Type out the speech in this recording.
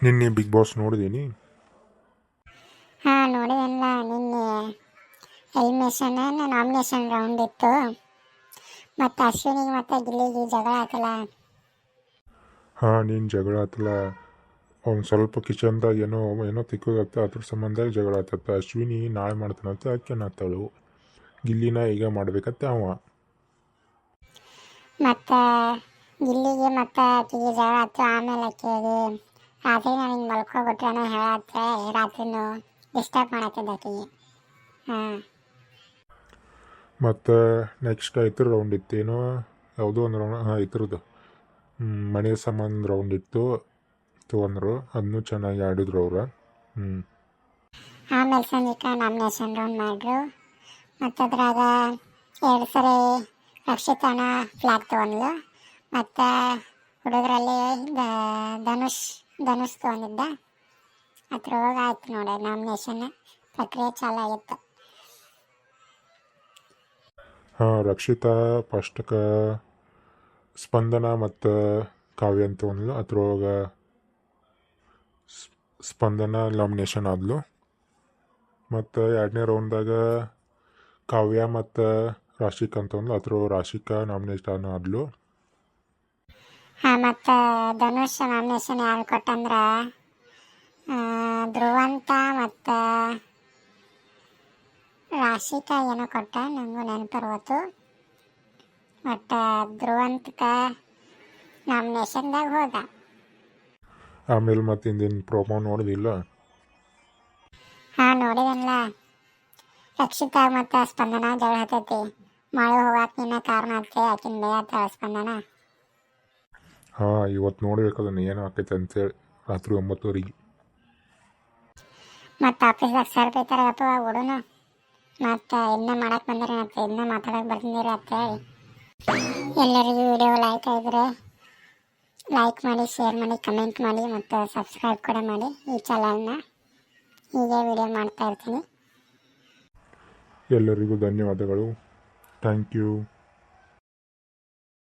ನಿನ್ನೆ big boss ನೋಡಿದೀನಿ. ಹಾಂ ನೋಡಿದೆಲ್ಲ. ನಿನ್ನೆ ಎಲಿಮಿನೇಷನ್ ನಾಮಿನೇಷನ್ ರೌಂಡ್ ಇತ್ತು. ಮತ್ತು ಅಶ್ವಿನಿಗೆ ಮತ್ತು ಗಿಲ್ಲಿಗೆ ಜಗಳ ಆತಲ್ಲ. ಹಾಂ ನೀನು ಜಗಳ ಆತಲ್ಲ. ಅವ್ನು ಸ್ವಲ್ಪ ಕಿಚನ್ದಾಗ ಏನೋ ಏನೋ ತಿಕ್ಕೋದಾಗ್ತ ಅದ್ರ ಸಂಬಂಧ ಜಗಳ ಆತತ್ತ ಅಶ್ವಿನಿ ನಾಳೆ ಮಾಡ್ತಾನಂತ ಆಕೆ ಅನ್ನತ್ತಳು ಗಿಲ್ಲಿನ ಈಗ ಮಾಡ್ಬೇಕತ್ತೆ ಅವ. ಮತ್ತು ಗಿಲ್ಲಿಗೆ ಮತ್ತು ಆಕೆಗೆ ಜಗಳ ಆತು. ಆಮೇಲೆ ಆಕೆಗೆ ರಾತ್ರಿ ನಾನು ಹಿಂಗೆ ಮಲ್ಕೊಬಿಟ್ರೆ ಹೇಳತ್ತೆ ರಾತ್ರಿನೂ ಡಿಸ್ಟರ್ಬ್ ಮಾಡತ್ತಿದ್ದ ಆಕೆಗೆ ಹಾಂ. ಮತ್ತು ನೆಕ್ಸ್ಟ್ ಐತ್ರ ರೌಂಡ್ ಇತ್ತೇನು? ಯಾವುದೋ ಒಂದು ರೌಂಡ್ ಹಾಂ ಇದ್ರದ್ದು ಮನೆ ಸಂಬಂಧ ರೌಂಡ್ ಇತ್ತು. ತೊಗೊಂಡ್ರು. ಅದನ್ನು ಚೆನ್ನಾಗಿ ಆಡಿದ್ರು ಅವ್ರು. ಹ್ಞೂ ಆಮೇಲೆ ಸಂಜಿಕ ನಾಮಿನೇಷನ್ ರೌಂಡ್ ಮಾಡಿದ್ರು ಮತ್ತು ಅದ್ರಾಗ ಎರಡು ಸರಿ ರಕ್ಷಿತಾನ ಫ್ಲಾಗ್ ತೊಗೊಂಡ್ಲು. ಮತ್ತು ಹುಡುಗರಲ್ಲಿ ಧನುಷ್ ಧನುಷ್ ತೊಗೊಂಡಿದ್ದ ಅದ್ರೊಳಗೆ ಆಯ್ತು ನೋಡಿ ನಾಮಿನೇಷನ್ ಪ್ರಕ್ರಿಯೆ ಚಾಲು ಆಗಿತ್ತು ಹಾಂ, ರಕ್ಷಿತಾ, ಪಷ್ಟಕ, ಸ್ಪಂದನ ಮತ್ತು ಕಾವ್ಯ ಅಂತ ಒಂದ್ಲು ಅದ್ರೊಳಗೆ ಸ್ಪಂದನ ನಾಮಿನೇಷನ್ ಆದ್ಲು. ಮತ್ತು ಎರಡನೇ ರೌಂಡ್ದಾಗ ಕಾವ್ಯ ಮತ್ತು ರಾಶಿಕ್ ಅಂತ ಒಂದು ಅದ್ರ ರಾಶಿಕಾ ನಾಮಿನೇಷನ್ ಆದ್ಲು. ಹಾಂ ಮತ್ತು ಧನುಷ್ ನಾಮಿನೇಷನ್ ಯಾರು ಕೊಟ್ಟಂದ್ರೆ? ಧ್ರುವಂತ ಮತ್ತು ರಾಶಿಕಾ ಏನೋ ಕೊಟ್ಟ ನನಗೂ ನೆನಪಿರ್ಬೋದು ಮತ್ತು ಧ್ರುವಂತಕ ನಾಮಿನೇಷನ್ದಾಗ ಹೋದ. ಆಮೇಲೆ ಮತ್ತೆ ಹಿಂದಿನ ಪ್ರೋಮೋ ನೋಡಿದಿಲ್ಲ? ಹಾಂ ನೋಡಿದಲ್ಲ ರಕ್ಷಿತಾ ಮತ್ತು ಸ್ಪಂದನ ಜಗಳ ಹತ್ತೈತಿ ಮಳೆ ಹೋಗಾಕ ನಿನ್ನ ಕಾರಣ ಆಗ್ತೇ ಆಕಿನ ಬೇಯತ್ತ ಸ್ಪಂದನ. ಹಾಂ ಇವತ್ತು ನೋಡ್ಬೇಕದನ್ನ ಏನು ಆಕೈತೆ ಅಂತೇಳಿ. ರಾತ್ರಿ ಒಂಬತ್ತುವರೆಗೆ. ಮತ್ತು ಆಫೀಸ್ದಾಗ ಸರ್ ಬೈತಾರಪ್ಪ ಹುಡುನು ಮತ್ತು ಇನ್ನೂ ಮಾಡಕ್ಕೆ ಬಂದ್ರೆ ಮತ್ತೆ ಇನ್ನೂ ಬರ್ತಿದ್ದೀರಿ ಅಂತೇಳಿ ಎಲ್ಲರಿಗೂ ವಿಡಿಯೋ ಲೈಕ್ ಆಗಿದ್ರೆ ಲೈಕ್ ಮಾಡಿ ಶೇರ್ ಮಾಡಿ ಕಮೆಂಟ್ ಮಾಡಿ ಮತ್ತು ಸಬ್ಸ್ಕ್ರೈಬ್ ಕೂಡ ಮಾಡಿ ಈ ಚಾನಲ್ನ. ಹೀಗೆ ವಿಡಿಯೋ ಮಾಡ್ತಾ ಇರ್ತೀನಿ. ಎಲ್ಲರಿಗೂ ಧನ್ಯವಾದಗಳು. Thank you.